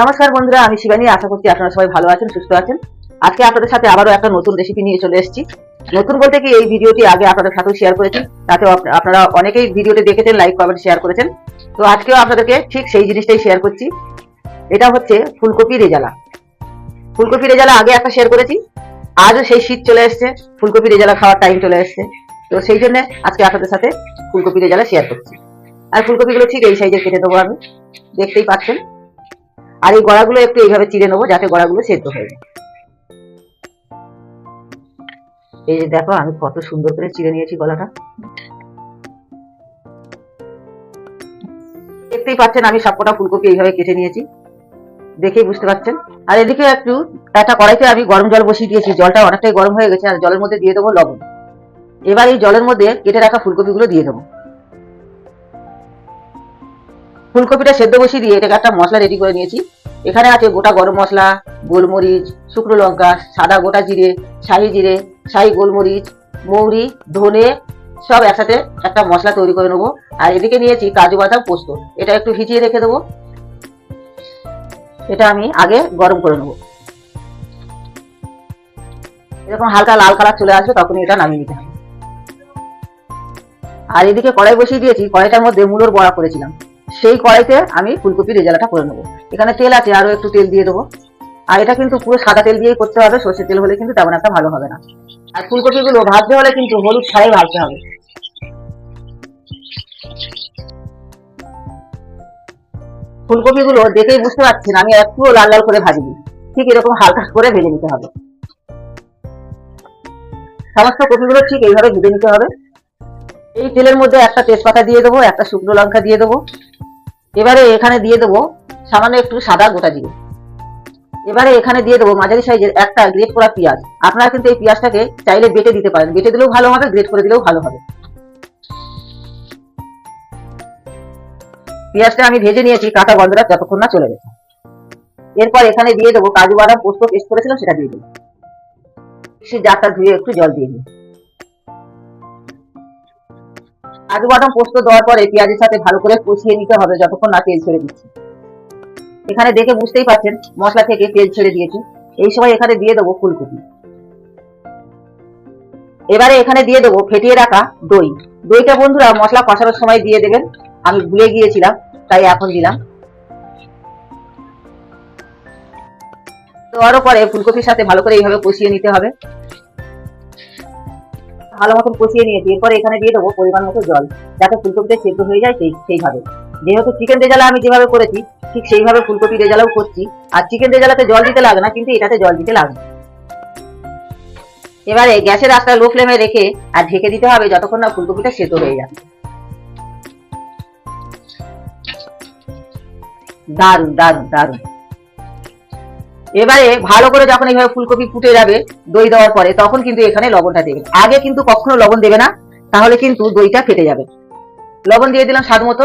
নমস্কার বন্ধুরা, আমি শিবানী। আশা করছি আপনারা সবাই ভালো আছেন, সুস্থ আছেন। আজকে আপনাদের সাথে আবারও একটা নতুন রেসিপি নিয়ে চলে এসেছি। নতুন বলতে কি, এই ভিডিওটি আগে আপনাদের সাথেও শেয়ার করেছি। তাতে আপনারা অনেকেই ভিডিওটি দেখেছেন লাইক কমেন্ট শেয়ার করেছেন। তো আজকেও আপনাদেরকে ঠিক সেই জিনিসটাই শেয়ার করছি। এটা হচ্ছে ফুলকপি রেজালা। ফুলকপি রেজালা আগে একটা শেয়ার করেছি, আজও সেই শীত চলে এসছে, ফুলকপি রেজালা খাওয়ার টাইম চলে এসছে। তো সেই জন্য আজকে আপনাদের সাথে ফুলকপি রেজালা শেয়ার করছি। আর ফুলকপিগুলো ঠিক এই সাইজে কেটে দেবো আমি। দেখতেই পাচ্ছেন। আর এই গড়াগুলো একটু এইভাবে চিড়ে নেব যাতে গড়াগুলো সেদ্ধ হয়ে যায়। এই যে দেখো, আমি কত সুন্দর করে চিড়ে নিয়েছি গলাটা। দেখতেই পাচ্ছেন, আমি সবকটা ফুলকপি এইভাবে কেটে নিয়েছি। দেখেই বুঝতে পারছেন। আর এদিকে একটু একটা কড়াইতে আমি গরম জল বসিয়ে দিয়েছি। জলটা অনেকটাই গরম হয়ে গেছে, আর জলের মধ্যে দিয়ে দেবো লবণ। এবার এই জলের মধ্যে কেটে রাখা ফুলকপিগুলো দিয়ে দেবো। ফুলকপিটা সেদ্ধ বসিয়ে দিয়ে এটাকে একটা মশলা রেডি করে নিয়েছি। এখানে আছে গোটা গরম মশলা, গোলমরিচ, শুকনো লঙ্কা, সাদা গোটা জিরে, শাহি জিরে, শাহি গোলমরিচ, মৌরি, ধনে, সব একসাথে একটা মশলা তৈরি করে নেব। আর এদিকে নিয়েছি কাজু বাদাম পোস্ত। এটা একটু ভিজিয়ে রেখে দেবো। এটা আমি আগে গরম করে নেব। এরকম হালকা লাল কালার চলে আসবে তখন এটা নামিয়ে নিতে হবে। আর এদিকে কড়াই বসিয়ে দিয়েছি। কড়াইটার মধ্যে মূলোর বড়া করেছিলাম। সেই কড়াইতে আমি ফুলকপি রেজালাটা করে নেব। এখানে তেল আছে আরও একটু তেল দিয়ে দেবো। আর এটা কিন্তু পুরো সাদা তেল দিয়েই করতে হবে, সর্ষের তেল হলে কিন্তু তেমন একটা ভালো হবে না। আর ফুলকপিগুলো ভাজতে হলে কিন্তু হলুদ ছাড়াই ভাজতে হবে। ফুলকপিগুলো দেখেই বুঝতে পারছেন, আমি একটুও লাল লাল করে ভাজিনি। ঠিক এরকম হালকা করে ভেজে নিতে হবে। সমস্ত কপিগুলো ঠিক এইভাবে ভেজে নিতে হবে। এই তেলের মধ্যে একটা তেজপাতা দিয়ে দেবো, একটা শুকনো লঙ্কা দিয়ে দেবো। এবারে এখানে দিয়ে দেবো সামান্য একটু সাদা গোটা জিরে। এবারে এখানে দিয়ে দেবো মাঝারি সাইজের একটা গ্রেট করা পেঁয়াজ। আপনারা কিন্তু এই পেঁয়াজটাকে চাইলে বেটে দিতে পারেন। বেটে দিলেও ভালো হবে, গ্রেট করে দিলেও ভালো হবে। পেঁয়াজটা আমি ভেজে নিয়েছি, কাঁচা গন্ধটা যতক্ষণ না চলে গেছে। এরপর এখানে দিয়ে দেবো কাজু বাদাম পোস্ত, পেস্ট করেছিলাম, সেটা দিয়ে দেবো। সে জারটা ধুয়ে একটু জল দিয়ে দিই। কাজু বাদাম পোস্ত দেওয়ার পরে পেঁয়াজের সাথে ভালো করে কষিয়ে নিতে হবে, যতক্ষণ না তেল ছেড়ে দিচ্ছে। এখানে দেখে বুঝতেই পারছেন, মশলা থেকে তেল ছেড়ে দিয়েছি। এই সময় এখানে দিয়ে দেবো ফুলকপি। এবারে এখানে দিয়ে দেবো ফেটিয়ে রাখা দই। দইটা বন্ধুরা মশলা কষানোর সময় দিয়ে দেবেন। আমি ভুলে গিয়েছিলাম, তাই এখন দিলাম। দেওয়ারও পরে ফুলকপির সাথে ভালো করে এইভাবে কষিয়ে নিতে হবে। ভালো মতন কষিয়ে নিয়েছি, এরপরে এখানে দিয়ে দেবো পরিমাণ মতো জল, যাতে ফুলকপিটা সেদ্ধ হয়ে যায় সেই সেইভাবে। যেহেতু চিকেন রেজালা আমি যেভাবে করেছি, ঠিক সেইভাবে ফুলকপি রেজালাও করছি। আর চিকেন রেজালাতে জল দিতে লাগে না, কিন্তু এটাতে জল দিতে লাগে। এবারে গ্যাসের আঁচটা লো ফ্লেমে রেখে আর ঢেকে দিতে হবে যতক্ষণ না ফুলকপিটা সেদ্ধ হয়ে যাবে। দারুণ দারুণ দারুণ এবারে ভালো করে যখন এইভাবে ফুলকপি ফুটে যাবে, দই দেওয়ার পরে তখন কিন্তু এখানে লবণটা দেবে। আগে কিন্তু কখনো লবণ দেবে না, তাহলে কিন্তু দইটা ফেটে যাবে। লবণ দিয়ে দিলাম স্বাদ মতো।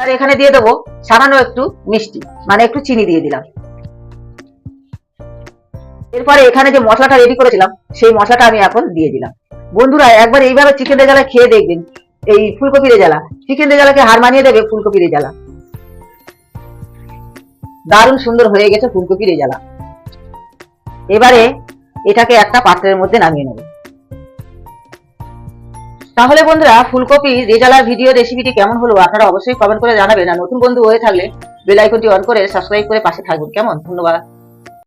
আর এখানে দিয়ে দেবো সামান্য একটু মিষ্টি মানে একটু চিনি দিয়ে দিলাম। এরপরে এখানে যে মশলাটা রেডি করেছিলাম, সেই মশলাটা আমি এখন দিয়ে দিলাম। বন্ধুরা, একবার এইভাবে চিকেন রেজালা খেয়ে দেখবেন। এই ফুলকপি রেজালা চিকেন রেজালাকে হার মানিয়ে দেবে ফুলকপি রেজালা দারুণ সুন্দর হয়ে গেছে ফুলকপি রেজালা এবারে এটাকে একটা পাত্রের মধ্যে নামিয়ে নেব। তাহলে বন্ধুরা, ফুলকপি রেজালার ভিডিও রেসিপিটি কেমন হলো আপনারা অবশ্যই কমেন্ট করে জানাবেন। আর নতুন বন্ধু হয়ে থাকলে বেল আইকনটি অন করে সাবস্ক্রাইব করে পাশে থাকবেন। কেমন? ধন্যবাদ।